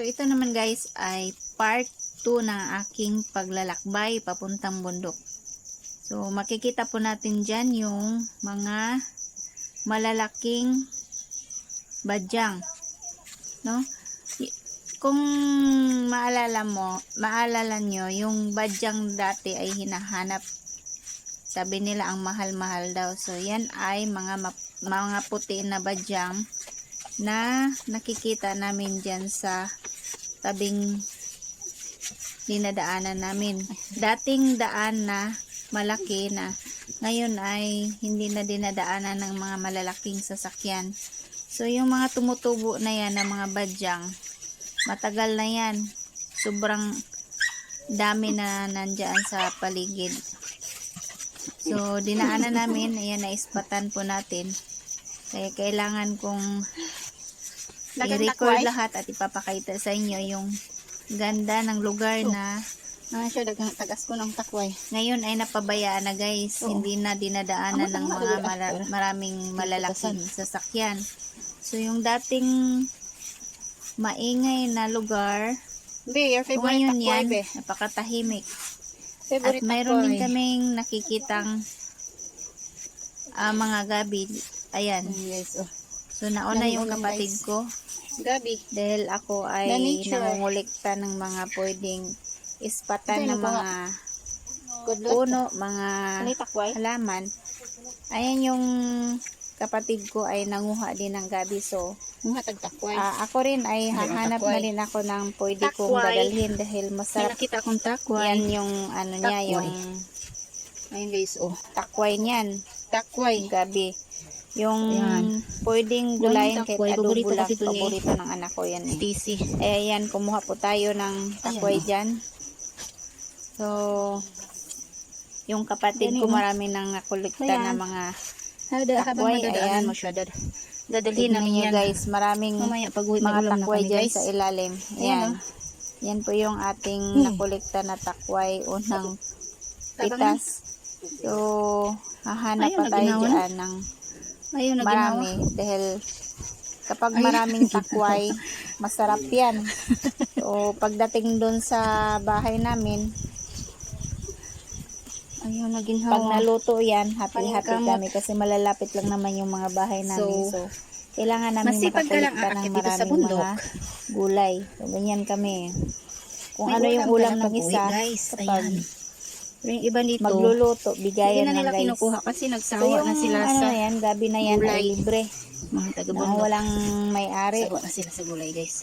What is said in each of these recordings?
So ito naman guys ay part 2 ng aking paglalakbay papuntang bundok. So makikita po natin dyan yung mga malalaking badyang. No? Kung maalala mo, maalala nyo, yung badyang dati ay hinahanap. Sabi nila ang mahal-mahal daw. So yan ay mga mga puti na badyang na nakikita namin dyan sa tabing dinadaanan namin. Dating daan na malaki na ngayon ay hindi na dinadaanan ng mga malalaking sasakyan. So yung mga tumutubo na yan ng mga badyang, matagal na yan. Sobrang dami na nandyan sa paligid. So dinaanan namin, ayan na ispatan po natin. Kaya kailangan kong i-record lahat at ipapakita sa inyo yung ganda ng lugar Oh. na Ah, siya dagang tagas ko ng takway. ngayon ay napabayaan na guys. Oo. Hindi na dinadaanan ng mga mara- maraming malalaking sasakyan. So yung dating maingay na lugar, Be, your kung favorite ngayon takway, yan, be. napakatahimik. At Favorite mayroon din kaming nakikitang ah, mga gabi. Ayan. Yes, oh. So nauna yung kapatid ko. Gabi. Dahil ako ay nature. nangungulikta ng mga pwedeng ispatan ng mga puno, mga halaman. Ayan yung kapatid ko ay nanguha din ng gabi. So, ah, ako rin ay hahanap na rin ako ng pwede kong dadalhin dahil May masarap nakita akong takway. yan yung ano niya, yung Ayun guys, oh. takway niyan, Takway. gabi. Yung Ayan. pwedeng Yan gulayin yung kahit adobo Paborito lang. Paborito ng anak ko yan eh. Stacy. Eh, ayan, kumuha po tayo ng takway Ayan, oh. dyan. So, yung kapatid ko oh. marami nang nakolekta Ayan. na mga Takway, ayan. mo siya, dad. Dadalhin namin yan. guys, maraming Mamaya pag uwi mga takway dyan guys. sa ilalim. Ayan, Ayan. oh. Yan po yung ating Hmm. nakolekta na takway, unang pitas. So, hahanap pa tayo naginawan. dyan ng Ayun, na marami. Dahil kapag Ayun, maraming takway, masarap yan. So, pagdating doon sa bahay namin, Ayun, na pag ginhawa. naluto yan, happy-happy kami kasi malalapit lang naman yung mga bahay namin. So, So, kailangan namin masipag ka lang ng dito sa bundok. mga gulay. So, ganyan kami. Kung May ano yung ulam ng isa, guys. kapag Ayan. Pero yung iba dito, magluluto, bigayan na lang nila guys. kinukuha kasi So, nagsawa yung na sila ano sa na yan, gabi na yan gulay. ay libre. mga Na taga-bundok. walang may-ari. Sawa na sila sa gulay, guys.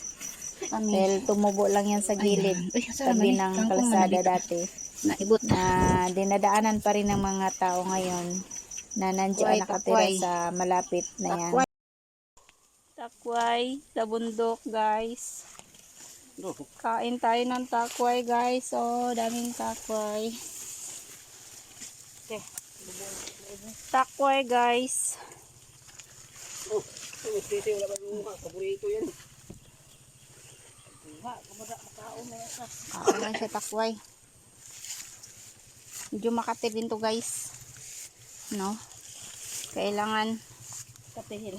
Kami. Dahil tumubo lang yan sa gilid. Tabi naman eh? ng manalita. dati. Naibot. Na dinadaanan pa rin ng mga tao ngayon na nandiyan Takway, nakatira takway. sa malapit na yan. Takway. Takway sa bundok guys. Kain tayo ng takway guys. Oh, daming takway. Takway guys. Kain lang siya takway. Medyo makati din to guys. No? Kailangan Katihil.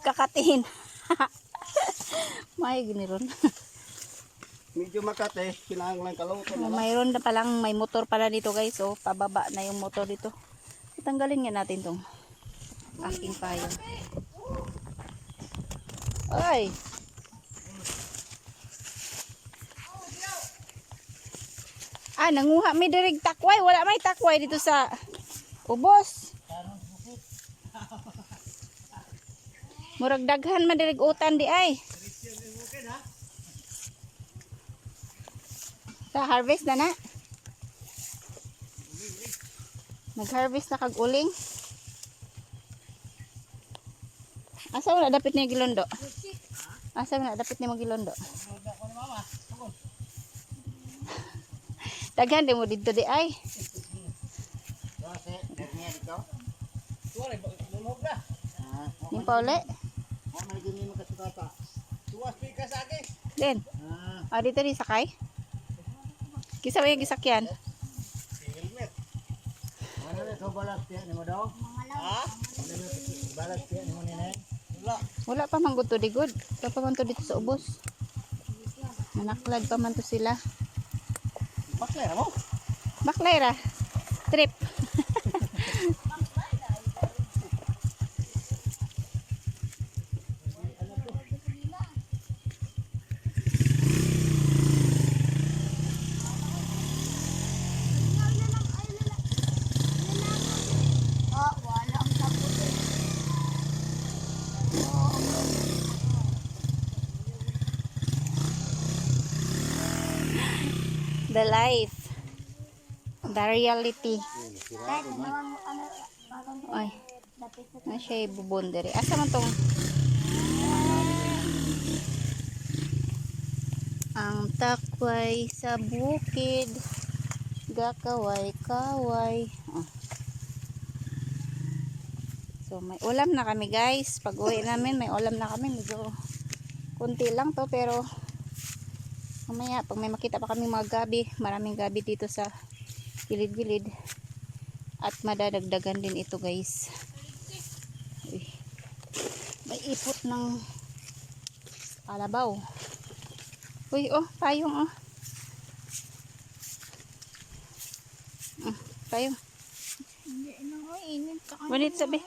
kakatihin. May giniron. Medyo makate, kinahanglan kaluto na lang. Mayroon na palang may motor pala dito guys. So, pababa na yung motor dito. Tanggalin nga natin tong aking payo. Ay! Ah, nanguha may dirig takway. Wala may takway dito sa ubos. Murag daghan man dirig utan di ay. Sa harvest na na. Nag-harvest na kag uling. Asa mo na dapit ni gilondo? Asa mo na dapit ni mo gilondo? Daghan di mo dito di ay. Yung pa uli. Tuwas pi ka sa akin. Din. Ah, Ah, dito di sakay. Kisa yung gisakyan? helmet. Ano na ito balas tiyan ni mo daw? Ha? Balas tiyan ni mo ni? Wala. Wala pa man to di good. Wala pa man to dito sa ubos. Manaklag pa man to sila. Bakla mo. Baklera. Trip. The life. The reality. Ay. Na siya ibubundere. Asa man tong ang takway sa bukid gakaway kaway oh. so may ulam na kami guys pag uwi namin may ulam na kami medyo kunti lang to pero mamaya pag may makita pa kami mga gabi maraming gabi dito sa gilid-gilid. At madadagdagan din ito guys. Uy. may ipot ng kalabaw. Uy oh payong oh. Mm, payong. Hindi na, init ka. Manit sabi